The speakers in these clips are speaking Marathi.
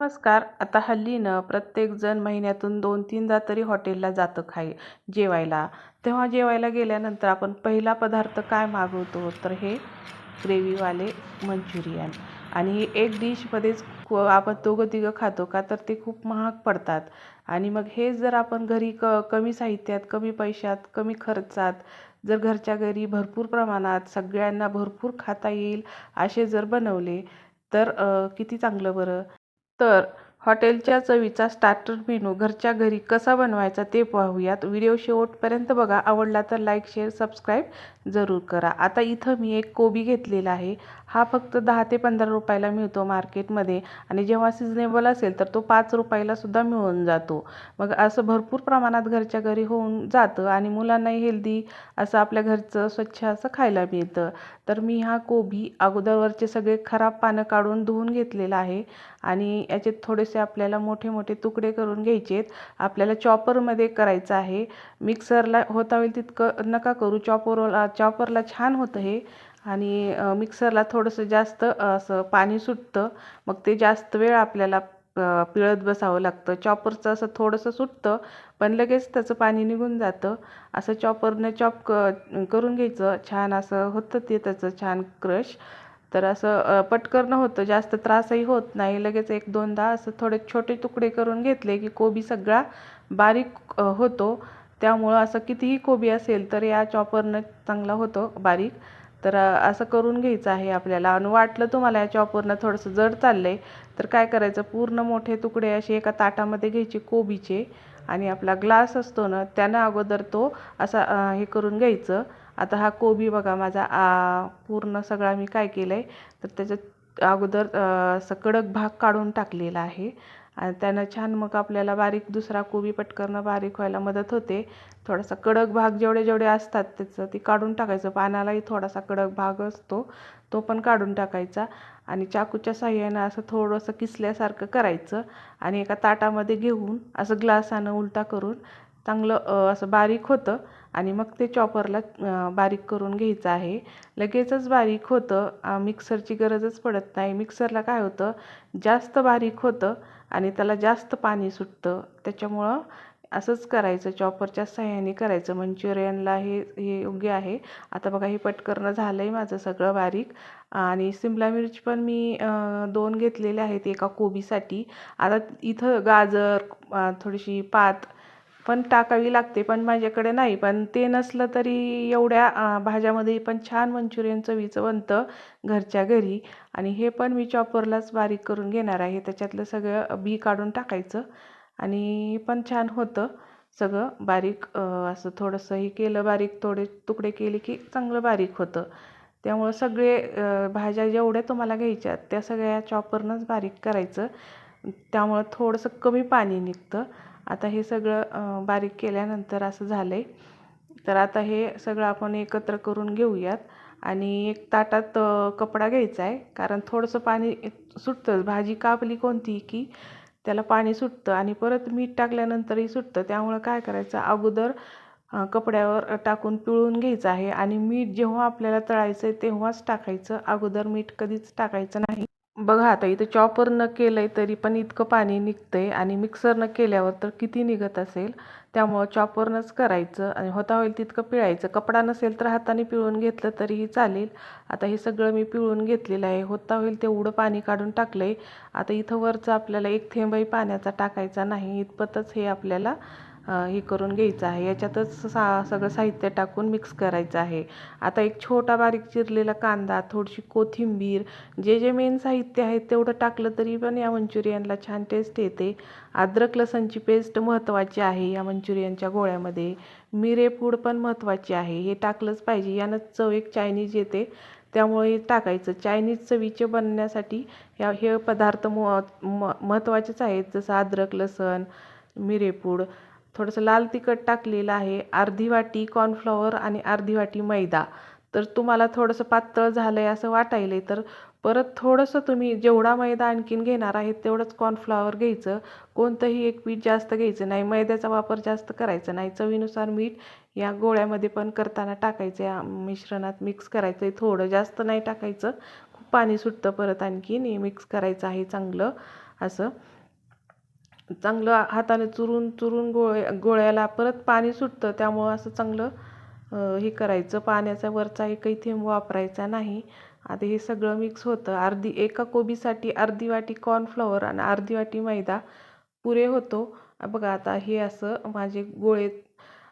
नमस्कार. आता हल्ली ना प्रत्येकजण महिन्यातून दोन तीनदा तरी हॉटेलला जातं खाय जेवायला. तेव्हा जेवायला गेल्यानंतर आपण पहिला पदार्थ काय मागवतो? तर हे ग्रेव्हीवाले मंचुरियन. आणि हे एक डिशमध्येच आपण दोघं तिघं खातो का? तर ते खूप महाग पडतात. आणि मग हेच जर आपण घरी क कमी साहित्यात कमी पैशात कमी खर्चात जर घरच्या घरी भरपूर प्रमाणात सगळ्यांना भरपूर खाता येईल असे जर बनवले तर किती चांगलं बरं? तर हॉटेलच्या चवीचा स्टार्टर मेनू घरच्या घरी कसा बनवायचा ते पाहूयात. व्हिडिओ शेवटपर्यंत बघा. आवडला तर लाईक शेअर सबस्क्राईब जरूर करा. आता इथं मी एक कोबी घेतलेला आहे. हा फक्त दहा ते पंधरा रुपयाला मिळतो मार्केटमध्ये आणि जेव्हा सिजनेबल असेल तर तो पाच रुपयालासुद्धा मिळून जातो. मग असं भरपूर प्रमाणात घरच्या घरी होऊन जातं आणि मुलांनाही हेल्दी असं आपल्या घरचं स्वच्छ असं खायला मिळतं. तर मी हा कोबी अगोदरवरचे सगळे खराब पानं काढून धुवून घेतलेला आहे. आणि याचे थोडेसे आपल्याला मोठे मोठे तुकडे करून घ्यायचे आहेत आपल्याला चॉपरमध्ये करायचं आहे. मिक्सरला होता होईल तितकं नका करू. चॉपरला चॉपरला छान होतं हे. आणि मिक्सरला थोडंसं जास्त असं पाणी सुटतं. मग ते जास्त वेळ आपल्याला पिळत बसावं लागतं. चॉपरचं असं थोडंसं सुटतं पण लगेच त्याचं पाणी निघून जातं. असं चॉपरनं चॉप क करून घ्यायचं. छान असं होतं ते त्याचं छान क्रश. तर असं पटकन होतं. जास्त त्रासही होत नाही. लगेच एक दोनदा असं थोडे छोटे तुकडे करून घेतले की कोबी सगळा बारीक होतो. त्यामुळं असं कितीही कोबी असेल तर या चॉपरनं चांगला होतो बारीक. तर असं करून घ्यायचं आहे आपल्याला. आणि वाटलं तुम्हाला या चॉपरनं थोडंसं जड चाललं आहे तर काय करायचं? पूर्ण मोठे तुकडे असे एका ताटामध्ये घ्यायचे कोबीचे. आणि आपला ग्लास असतो ना त्यानं अगोदर तो असा हे करून घ्यायचं. आता हा कोबी बघा माझा पूर्ण सगळा मी काय केलं आहे तर त्याच्यात अगोदर असं कडक भाग काढून टाकलेला आहे. आणि त्यानं छान मग आपल्याला बारीक दुसरा कोबी पटकन बारीक व्हायला मदत होते. थोडासा कडक भाग जेवढे जेवढे असतात त्याचं ती काढून टाकायचं. पानालाही थोडासा कडक भाग असतो तो पण काढून टाकायचा. आणि चाकूच्या साह्यानं असं थोडंसं किसल्यासारखं करायचं. आणि एका ताटामध्ये घेऊन असं ग्लासानं उलटा करून चांगलं असं बारीक होतं. आणि मग ते चॉपरला बारीक करून घ्यायचं आहे. लगेचच बारीक होतं. मिक्सरची गरजच पडत नाही. मिक्सरला काय होतं? जास्त बारीक होतं आणि त्याला जास्त पाणी सुटतं. त्याच्यामुळं असंच करायचं. चॉपरच्या साह्याने करायचं. मंच्युरियनला हे हे योग्य आहे. आता बघा हे पटकरणं झालं आहे माझं सगळं बारीक. आणि सिमला मिरच पण मी दोन घेतलेले आहेत एका कोबीसाठी. आता इथं गाजर थोडीशी पात पण टाकावी लागते पण माझ्याकडे नाही. पण ते नसलं तरी एवढ्या भाज्यामध्ये पण छान मंचुरियन चवीचं बनतं घरच्या घरी. आणि हे पण मी चॉपरलाच बारीक करून घेणार आहे. त्याच्यातलं सगळं बी काढून टाकायचं. आणि पण छान होतं सगळं बारीक असं थोडंसं हे केलं बारीक थोडे तुकडे केले की चांगलं बारीक होतं. त्यामुळं सगळे भाज्या जेवढ्या तुम्हाला घ्यायच्या त्या सगळ्या चॉपरनंच बारीक करायचं. त्यामुळं थोडंसं कमी पाणी निघतं. आता हे सगळं बारीक केल्यानंतर असं झालं आहे तर आता हे सगळं आपण एकत्र करून घेऊयात. आणि एक ताटात कपडा घ्यायचा आहे. कारण थोडंसं पाणी सुटतं. भाजी कापली कोणती की त्याला पाणी सुटतं आणि परत मीठ टाकल्यानंतरही सुटतं. त्यामुळं काय करायचं? अगोदर कपड्यावर टाकून पिळून घ्यायचं आहे. आणि मीठ जेव्हा आपल्याला तळायचं आहे तेव्हाच टाकायचं. अगोदर मीठ कधीच टाकायचं नाही. बघा आता इथं चॉपरनं केलं आहे तरी पण इतकं पाणी निघतं आहे आणि मिक्सरनं केल्यावर तर किती निघत असेल? त्यामुळं चॉपरनंच करायचं आणि होता होईल तितकं पिळायचं. कपडा नसेल तर हाताने पिळून घेतलं तरीही चालेल. आता हे सगळं मी पिळून घेतलेलं आहे. होता होईल तेवढं पाणी काढून टाकलं आहे आता इथं वरचं आपल्याला एक थेंबही पाण्याचा टाकायचा नाही. इतपतच हे आपल्याला हे करून घ्यायचं आहे. याच्यातच सा सगळं साहित्य टाकून मिक्स करायचं आहे. आता एक छोटा बारीक चिरलेला कांदा थोडीशी कोथिंबीर जे जे मेन साहित्य आहे तेवढं टाकलं तरी पण या मंचुरियनला छान टेस्ट येते. अद्रक लसणची पेस्ट महत्त्वाची आहे या मंचुरियनच्या गोळ्यामध्ये. मिरेपूड पण महत्त्वाची आहे. हे टाकलंच पाहिजे. यानं चव एक चायनीज येते. त्यामुळे टाकायचं. चायनीज चवीचे बनण्यासाठी ह्या हे पदार्थ म महत्त्वाचेच आहेत. जसं अद्रक लसण मिरेपूड थोडंसं लाल तिखट टाकलेलं आहे अर्धी वाटी कॉर्नफ्लॉवर आणि अर्धी वाटी मैदा. तर तुम्हाला थोडंसं पातळ झालं आहे असं वाटायलं आहे तर परत थोडंसं तुम्ही जेवढा मैदा आणखीन घेणार आहे तेवढंच कॉर्नफ्लॉवर घ्यायचं. कोणतंही एक पीठ जास्त घ्यायचं नाही मैद्याचा वापर जास्त करायचा नाही. चवीनुसार मीठ या गोळ्यामध्ये पण करताना टाकायचं या मिश्रणात मिक्स करायचं आहे थोडं जास्त नाही टाकायचं खूप पाणी सुटतं परत आणखीन हे मिक्स करायचं आहे चांगलं असं. चांगलं हाताने चुरून चुरून गोळे गोळ्याला परत पाणी सुटतं. त्यामुळं असं चांगलं हे करायचं. पाण्याचा वरचा एकही थेंब वापरायचा नाही. आता हे सगळं मिक्स होतं. अर्धी एका कोबीसाठी अर्धी वाटी कॉर्नफ्लॉवर आणि अर्धी वाटी मैदा पुरे होतो. बघा आता हे असं माझे गोळे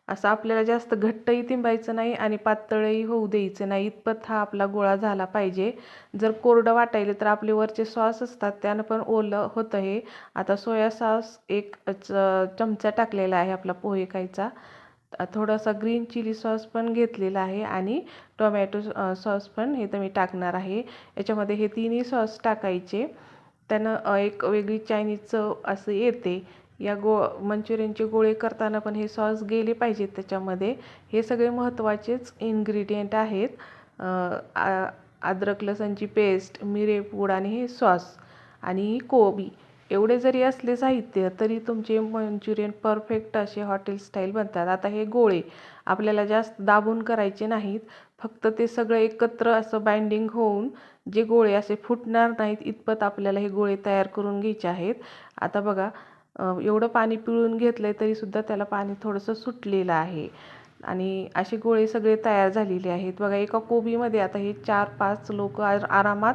असं आपल्याला जास्त घट्टही तिंबायचं नाही आणि पातळही होऊ द्यायचं नाही. इतपत हा आपला गोळा झाला पाहिजे. जर कोरडं वाटायले तर आपले वरचे सॉस असतात त्यानं पण ओलं होतं हे आता सोया सॉस एक च चमचा टाकलेला आहे आपला पोहे खायचा. थोडासा ग्रीन चिली सॉस पण घेतलेला आहे आणि टोमॅटो सॉस पण हे तर मी टाकणार आहे. याच्यामध्ये हे तिन्ही सॉस टाकायचे. त्यानं एक वेगळी चायनीज चव असं येते. या गो मंचुरियनचे गोळे करताना पण हे सॉस गेले पाहिजेत त्याच्यामध्ये. हे सगळे महत्त्वाचेच इन्ग्रेडियंट आहेत. अद्रक लसणची पेस्ट मिरेपूड आणि हे सॉस आणि कोबी. एवढे जरी असले साहित्य तरी तुमचे मंचुरियन परफेक्ट असे हॉटेल स्टाईल बनतात. आता हे गोळे आपल्याला जास्त दाबून करायचे नाहीत. फक्त ते सगळं एकत्र असं बाइंडिंग होऊन जे गोळे असे फुटणार नाहीत इतपत आपल्याला हे गोळे तयार करून घ्यायचे आहेत. आता बघा एवढं पाणी पिळून घेतलं आहे तरीसुद्धा त्याला पाणी थोडंसं सुटलेलं आहे. आणि असे गोळे सगळे तयार झालेले आहेत. बघा एका कोबीमध्ये आता हे चार पाच लोक आरामात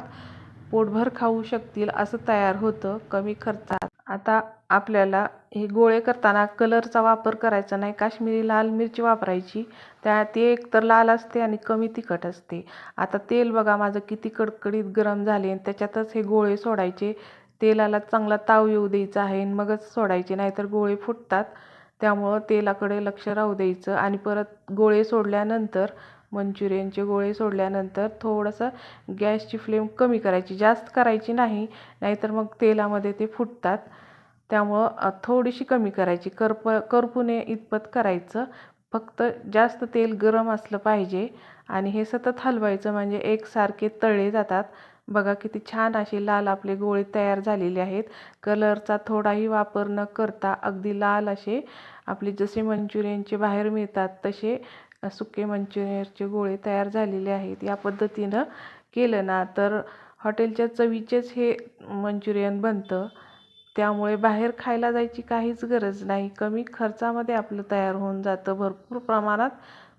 पोटभर खाऊ शकतील असं तयार होतं कमी खर्चात. आता आपल्याला हे गोळे करताना कलरचा वापर करायचा नाही. काश्मीरी लाल मिरची वापरायची. त्या ते एकतर लाल असते आणि कमी तिखट असते. आता तेल बघा माझं किती कडकडीत गरम झाले आणि त्याच्यातच हे गोळे सोडायचे. तेलाला चांगला ताव येऊ द्यायचा आहे आणि मगच सोडायचे नाहीतर गोळे फुटतात. त्यामुळं तेलाकडे लक्ष राहू द्यायचं. आणि परत गोळे सोडल्यानंतर मंचुरियनचे गोळे सोडल्यानंतर थोडंसं गॅसची फ्लेम कमी करायची. जास्त करायची नाही नाहीतर मग तेलामध्ये ते फुटतात. त्यामुळं थोडीशी कमी करायची. करप करपू नये इतपत करायचं. फक्त जास्त तेल गरम असलं पाहिजे. आणि हे सतत हलवायचं म्हणजे एकसारखे तळले जातात. बघा किती छान असे लाल आपले गोळे तयार झालेले आहेत. कलरचा थोडाही वापर न करता अगदी लाल असे आपले जसे मंचुरियनचे बाहेर मिळतात तसे सुके मंचुरियनचे गोळे तयार झालेले आहेत. या पद्धतीनं केलं ना तर हॉटेलच्या चवीचेच हे मंचुरियन बनतं. त्यामुळे बाहेर खायला जायची काहीच गरज नाही. कमी खर्चामध्ये आपलं तयार होऊन जातं भरपूर प्रमाणात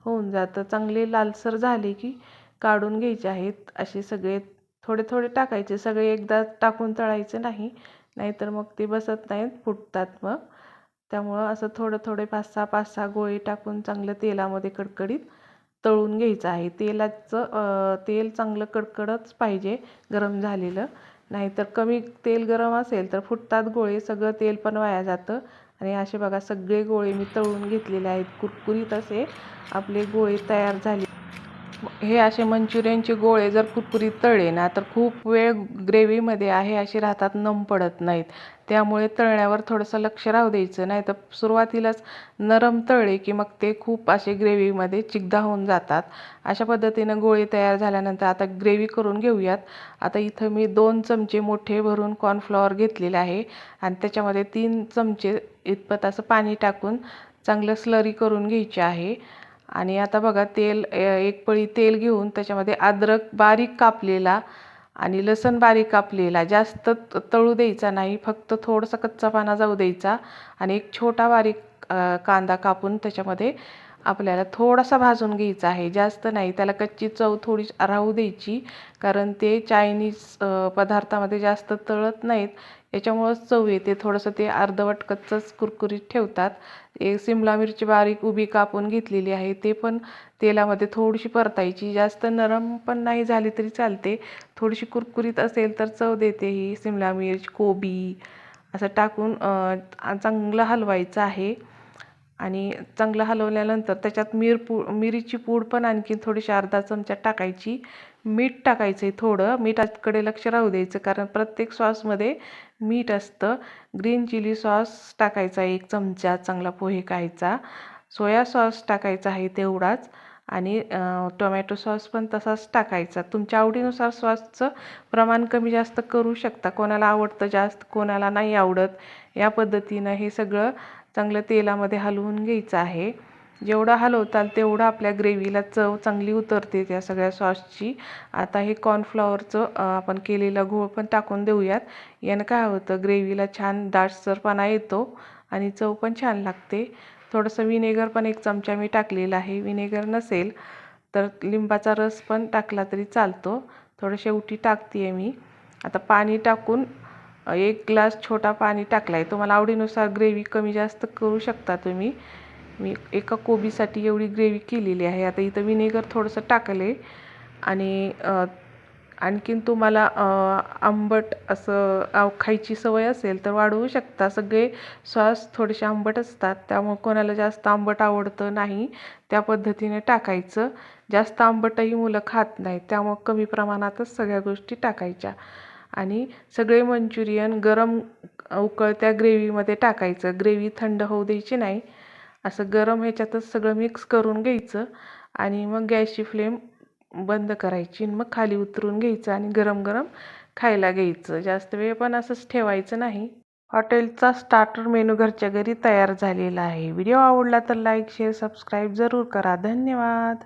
होऊन जातं. चांगले लालसर झाले की काढून घ्यायचे आहेत असे सगळे थोडे थोडे टाकायचे. सगळे एकदा टाकून तळायचे नाही. नाहीतर मग ते बसत नाहीत फुटतात मग. त्यामुळं असं थोडं थोडे पाच सहा पाच सहा गोळी टाकून चांगलं तेलामध्ये कडकडीत तळून घ्यायचं आहे. तेलाचं तेल चांगलं कडकडच पाहिजे गरम झालेलं. नाहीतर कमी तेल गरम असेल तर फुटतात गोळे सगळं तेल पण वाया जातं. आणि असे बघा सगळे गोळे मी तळून घेतलेले आहेत. कुरकुरीत असे आपले गोळे तयार झाले. हे असे मंचुरियनचे गोळे जर कुरकुरीत तळले ना तर खूप वेळ ग्रेव्हीमध्ये आहे असे राहतात नम पडत नाहीत. त्यामुळे तळण्यावर थोडंसं लक्ष राहू द्यायचं. नाही तर सुरुवातीलाच नरम तळले की मग ते खूप असे ग्रेव्हीमध्ये चिकदा होऊन जातात. अशा पद्धतीनं गोळे तयार झाल्यानंतर आता ग्रेव्ही करून घेऊयात. आता इथं मी दोन चमचे मोठे भरून कॉर्नफ्लॉवर घेतलेले आहे आणि त्याच्यामध्ये तीन चमचे इतपत असं पाणी टाकून चांगलं स्लरी करून घ्यायचे आहे. आणि आता बघा तेल एक पळी तेल घेऊन त्याच्यामध्ये अद्रक बारीक कापलेला आणि लसण बारीक कापलेला. जास्त तळू द्यायचा नाही फक्त थोडासा कच्चा पाना जाऊ द्यायचा आणि एक छोटा बारीक कांदा कापून त्याच्यामध्ये आपल्याला थोडासा भाजून घ्यायचा आहे. जास्त नाही त्याला कच्ची चव थोडी राहू द्यायची कारण ते चायनीज पदार्थामध्ये जास्त तळत नाहीत. याच्यामुळंच चव येते. थोडंसं ते अर्धवट कच्चंच कुरकुरीत ठेवतात. एक सिमला मिरची बारीक उभी कापून घेतलेली आहे. ते पण तेलामध्ये थोडीशी परतायची. जास्त नरम पण नाही झाली तरी चालते. थोडीशी कुरकुरीत असेल तर चव देते ही सिमला मिरच कोबी असं टाकून चांगलं हलवायचं आहे. आणि चांगलं हलवल्यानंतर त्याच्यात मिर पू मिरीची पूड पण आणखी थोडीशी अर्धा चमचा टाकायची. मीठ टाकायचं आहे थोडं. मीठाकडे लक्ष राहू द्यायचं कारण प्रत्येक सॉसमध्ये मीठ असतं. ग्रीन चिली सॉस टाकायचा एक चमचा चांगला पोहे खायचा. सोया सॉस टाकायचा आहे तेवढाच. आणि टोमॅटो सॉस पण तसाच टाकायचा. तुमच्या आवडीनुसार सॉसचं प्रमाण कमी जास्त करू शकता. कोणाला आवडतं जास्त कोणाला नाही आवडत. या पद्धतीनं हे सगळं चांगलं तेलामध्ये हलवून घ्यायचं आहे. जेवढं हलवताल तेवढं आपल्या ग्रेव्हीला चव चांगली उतरते त्या सगळ्या सॉसची. आता हे कॉर्नफ्लॉवरचं आपण केलेला घोळ पण टाकून देऊयात. यानं काय होतं ग्रेव्हीला छान दाटसरपणा येतो आणि चव पण छान लागते. थोडंसं विनेगर पण एक चमचा मी टाकलेला आहे. विनेगर नसेल तर लिंबाचा रस पण टाकला तरी चालतो. थोडं शेवटी टाकते आहे मी. आता पाणी टाकून एक ग्लास छोटा पाणी टाकला आहे तुम्हाला आवडीनुसार ग्रेव्ही कमी जास्त करू शकता तुम्ही. मी एका कोबीसाठी एवढी ग्रेव्ही केलेली आहे. आता इथं विनेगर थोडंसं टाकले आणि आणखीन तुम्हाला आंबट असं खायची सवय असेल तर वाढवू शकता. सगळे सॉस थोडेसे आंबट असतात. त्यामुळे कोणाला जास्त आंबट आवडतं नाही. त्या पद्धतीने टाकायचं. जास्त आंबटही मुलं खात नाहीत. त्यामुळं कमी प्रमाणातच सगळ्या गोष्टी टाकायच्या. आणि सगळे मंचुरियन गरम उकळत्या ग्रेव्हीमध्ये टाकायचं. ग्रेव्ही थंड होऊ द्यायची नाही. असं गरम ह्याच्यातच सगळं मिक्स करून घ्यायचं आणि मग गॅसची फ्लेम बंद करायची मग खाली उतरून घ्यायचं आणि गरम गरम खायला घ्यायचं. जास्त वेळ पण असंच ठेवायचं नाही. हॉटेलचा स्टार्टर मेनू घरच्या घरी तयार झालेला आहे. व्हिडिओ आवडला तर लाईक शेअर सबस्क्राईब जरूर करा. धन्यवाद.